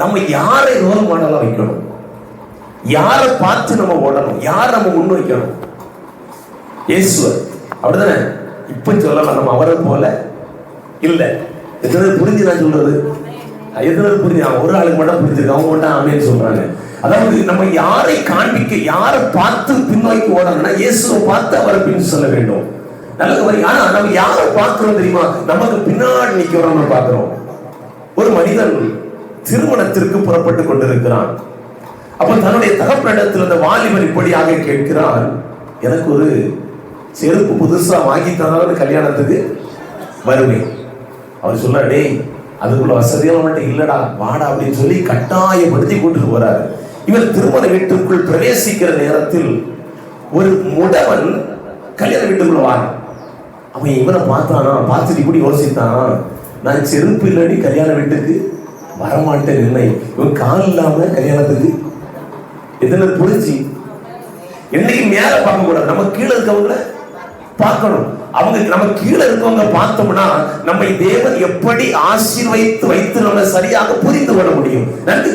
நம்ம யாரை ரோல் மாடலா வைக்கணும்? யாரை பார்த்து நம்ம ஓடணும்? யார் நம்ம முன் வைக்கணும் இயேசுவர் அப்படிதானே? இப்ப சொல்லலாம் நம்ம அவரை போல இல்ல. எத்தனை புரிஞ்சு நான் சொல்றது? எத்தனை புரிஞ்சு? ஒரு ஆளுக்கு மட்டும் புரிஞ்சிருக்கு. அவங்க மட்டும் ஆமேன்னு சொல்றாங்க. அதாவது நம்ம யாரை காண்பிக்க யாரை பார்த்து பின்னோக்கி ஓடணும்னா இயேசுவை பார்த்து அவரை பின் சொல்ல வேண்டும். நல்லது ஆனா நம்ம யாரை பார்க்கிறோம் தெரியுமா? நமக்கு பின்னாடி நிக்கிறோம் பார்க்கிறோம். ஒரு மனிதன் திருமணத்திற்கு புறப்பட்டு கொண்டிருக்கிறான். அப்ப தன்னுடைய தகப்பனிடத்தில் அந்த வாலிபர் இப்படியாக கேட்கிறான் எனக்கு ஒரு செருப்பு புதுசா வாங்கி தந்தாலும் கல்யாணத்துக்கு வருவேன் அவர் சொல்ல டேய் அதுக்குள்ள வசதியெல்லாம் மட்டும் இல்லடா வாடா அப்படின்னு சொல்லி கட்டாயப்படுத்தி கூட்டிட்டு போறாரு. இவர் திருமண வீட்டுக்குள் பிரவேசிக்கிற நேரத்தில் ஒரு முடவன் கல்யாண வீட்டுக்குள்ள வாரான் அவன் இவனை பார்த்தானா? பார்த்துட்டு இப்படி யோசித்தானா. நான் செருப்பு இல்லடி கல்யாண வீட்டுக்கு வரமாட்டேன் நிர்ணயம் இவன் கால் இல்லாம கல்யாணத்துக்கு எத்தனை புரிஞ்சு? என்னைக்கு மேல பார்க்க கூடாது நம்ம கீழே இருக்கவங்கள பார்க்கணும். அவங்க நம்ம கீழே இருக்கவங்க பார்த்தோம்னா நம்மை தேவன் எப்படி ஆசீர்வதித்து வைத்து நம்ம சரியாக புரிந்து கொள்ள முடியும். நன்றி.